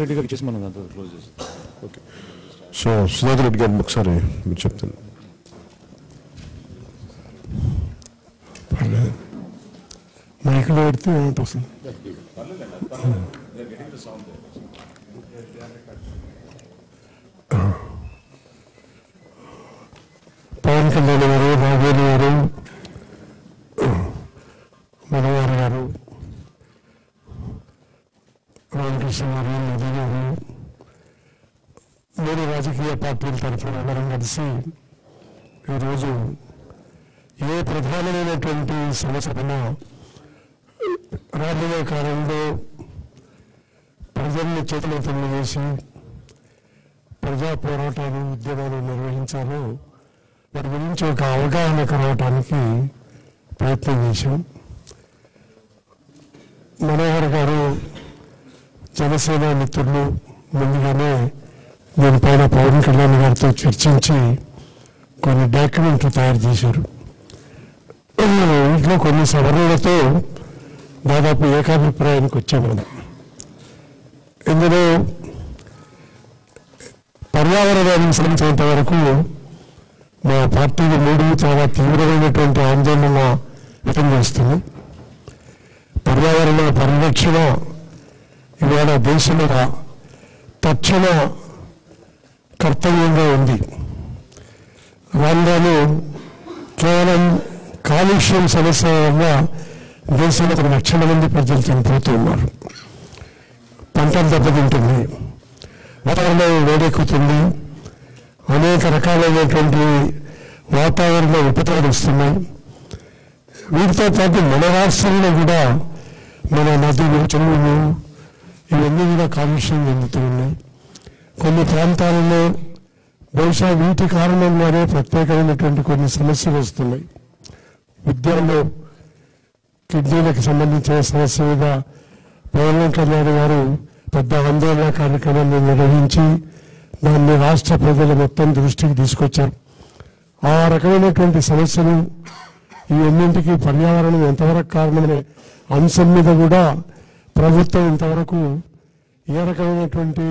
రెడ్డి గారికి చేసి మనం అంతా క్లోజ్ చేసి. ఓకే సో సుధాకర్ రెడ్డి గారిని ఒకసారి మీరు చెప్తాను. మైకులో పెడితే ఏమిటి వస్తుంది పవన్ కళ్యాణ్ గారు రాఘవేలు గారు మనవారి గారు రామకృష్ణ గారు మోదీ గారు మూడు రాజకీయ పార్టీల తరఫున అందరం కలిసి ఈరోజు ఏ ప్రధానమైనటువంటి సమస్యను రాబోయే కాలంలో ప్రజల్ని చేతులతలు చేసి ప్రజా పోరాటాలు ఉద్యమాలు నిర్వహించాలో వారి గురించి ఒక అవగాహన కలవటానికి ప్రయత్నం చేశాం. మనోహర్ గారు జనసేన మిత్రులు ముందుగానే దీనిపైన పవన్ కళ్యాణ్ గారితో చర్చించి కొన్ని డాక్యుమెంట్లు తయారు చేశారు. ఇంట్లో కొన్ని సవరణలతో దాదాపు ఏకాభిప్రాయానికి వచ్చాము మనం ఇందులో పర్యావరణానికి సంబంధించినంత వరకు మా పార్టీలు మూడు చాలా తీవ్రమైనటువంటి ఆందోళన వ్యక్తం చేస్తుంది పర్యావరణ పరిరక్షణ ఇవాళ దేశంలో తక్షణ కర్తవ్యంగా ఉంది. రాను కేవలం కాలుష్యం సమస్య వల్ల దేశంలో ఒక లక్షల మంది ప్రజలు చనిపోతూ ఉన్నారు. పంటలు దెబ్బతింటుంది. వాతావరణం వేడెక్కుతుంది. అనేక రకాలైనటువంటి వాతావరణ విపత్తులు వస్తున్నాయి. వీటితో పాటు మన రాష్ట్రంలో కూడా మన నదులు చెరువులు ఇవన్నీ కూడా కాలుష్యం చెందుతూ ఉన్నాయి. కొన్ని ప్రాంతాలలో బహుశా వీటి కారణంగానే ప్రత్యేకమైనటువంటి కొన్ని సమస్యలు వస్తున్నాయి. విద్యలో కిడ్నీలకు సంబంధించిన సమస్య మీద పవన్ కళ్యాణ్ గారు పెద్ద ఆందోళన కార్యక్రమాన్ని నిర్వహించి దాన్ని రాష్ట్ర ప్రజల మొత్తం దృష్టికి తీసుకొచ్చారు. ఆ రకమైనటువంటి సమస్యలు ఇవన్నింటికి పర్యావరణం ఎంతవరకు కారణమనే అంశం మీద కూడా ప్రభుత్వం ఇంతవరకు ఏ రకమైనటువంటి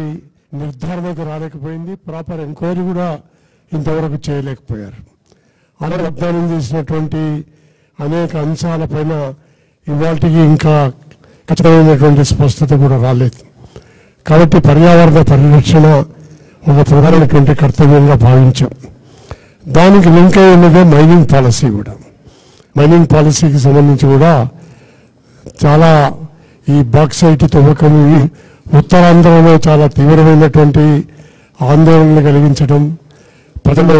నిర్ధారణకు రాలేకపోయింది ప్రాపర్ ఎంక్వైరీ కూడా ఇంతవరకు చేయలేకపోయారు. అధ్యయనం చేసినటువంటి అనేక అంశాలపైన ఇవాటికి ఇంకా ఖచ్చితమైనటువంటి స్పష్టత కూడా రాలేదు. కాబట్టి పర్యావరణ పరిరక్షణ ఒక ప్రధానమైనటువంటి కర్తవ్యంగా భావించాం. దానికి లింక్ అయి ఉన్నదే మైనింగ్ పాలసీ కూడా. మైనింగ్ పాలసీకి సంబంధించి కూడా చాలా ఈ బాక్సైట్ తవ్వకం ఉత్తరాంధ్రలో చాలా తీవ్రమైనటువంటి ఆందోళనలు కలిగించడం ప్రజలు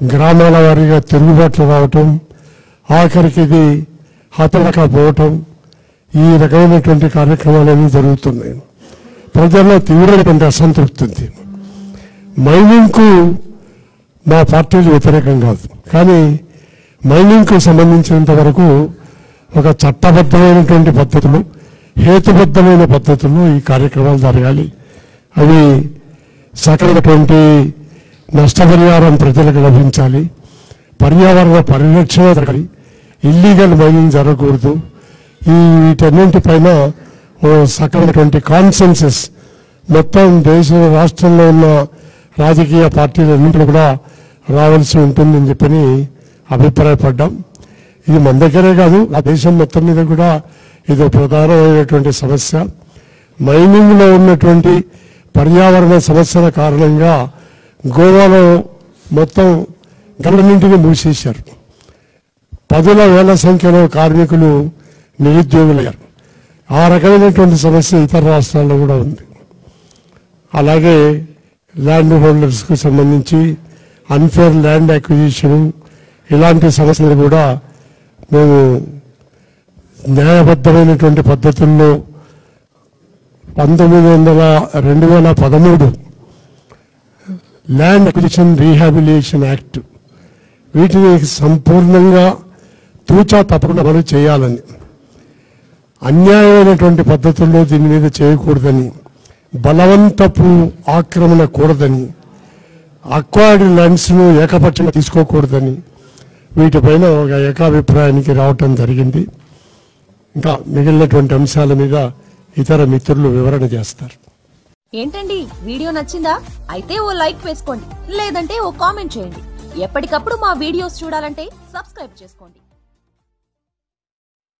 గ్రామాల వారీగా తిరుగుబాట్లు రావటం ఆఖరికి ఇది హతలకపోవటం ఈ రకమైనటువంటి కార్యక్రమాలన్నీ జరుగుతున్నాయి. ప్రజల్లో తీవ్రమైనటువంటి అసంతృప్తి ఉంది. మైనింగ్కు మా పార్టీలు వ్యతిరేకం కాదు. కానీ మైనింగ్కు సంబంధించినంత వరకు ఒక చట్టబద్ధమైనటువంటి పద్ధతులు హేతుబద్ధమైన పద్ధతుల్లో ఈ కార్యక్రమాలు జరగాలి. అవి సకలటువంటి నష్టపరిహారం ప్రజలకు లభించాలి. పర్యావరణ పరిరక్షణ జరగాలి. ఇల్లీగల్ మైనింగ్ జరగకూడదు. ఈ వీటన్నింటిపైన సకలటువంటి కాన్సెన్సెస్ మొత్తం దేశ రాష్ట్రంలో ఉన్న రాజకీయ పార్టీలన్నింటిలో కూడా రావాల్సి ఉంటుందని చెప్పని అభిప్రాయపడ్డాం. ఇది మన దగ్గరే కాదు ఆ దేశం మొత్తం మీద కూడా ఇది ఒక ప్రధానమైనటువంటి సమస్య. మైనింగ్లో ఉన్నటువంటి పర్యావరణ సమస్యల కారణంగా గోవాలో మొత్తం గనులన్నింటినీ మూసేశారు. పదుల వేల సంఖ్యలో కార్మికులు నిరుద్యోగులయ్యారు. ఆ రకమైనటువంటి సమస్య ఇతర రాష్ట్రాల్లో కూడా ఉంది. అలాగే ల్యాండ్ హోల్డర్స్కు సంబంధించి అన్ఫేర్ ల్యాండ్ అక్విజిషన్ ఇలాంటి సమస్యలు కూడా మేము న్యాయబద్ధమైనటువంటి పద్ధతుల్లో పంతొమ్మిది వందల రెండు వేల పదమూడు ల్యాండ్ అక్విజిషన్ రీహాబిలియేషన్ యాక్ట్ వీటిని సంపూర్ణంగా తూచా తప్పకుండా అమలు చేయాలని అన్యాయమైనటువంటి పద్ధతుల్లో దీని మీద చేయకూడదని బలవంతపు ఆక్రమణ కూడదని అక్వైర్డ్ ల్యాండ్స్ను ఏకపక్షంగా తీసుకోకూడదని వీటిపైన ఒక ఏకాభిప్రాయానికి రావటం జరిగింది. ఇంకా మిగిలినటువంటి అంశాల మీద ఇతర మిత్రులు వివరణ చేస్తారు. ఏంటండి? వీడియో నచ్చిందా? అయితే ఓ లైక్ వేసుకోండి. లేదంటే ఓ కామెంట్ చేయండి. ఎప్పటికప్పుడు మా వీడియోస్ చూడాలంటే సబ్స్క్రైబ్ చేసుకోండి.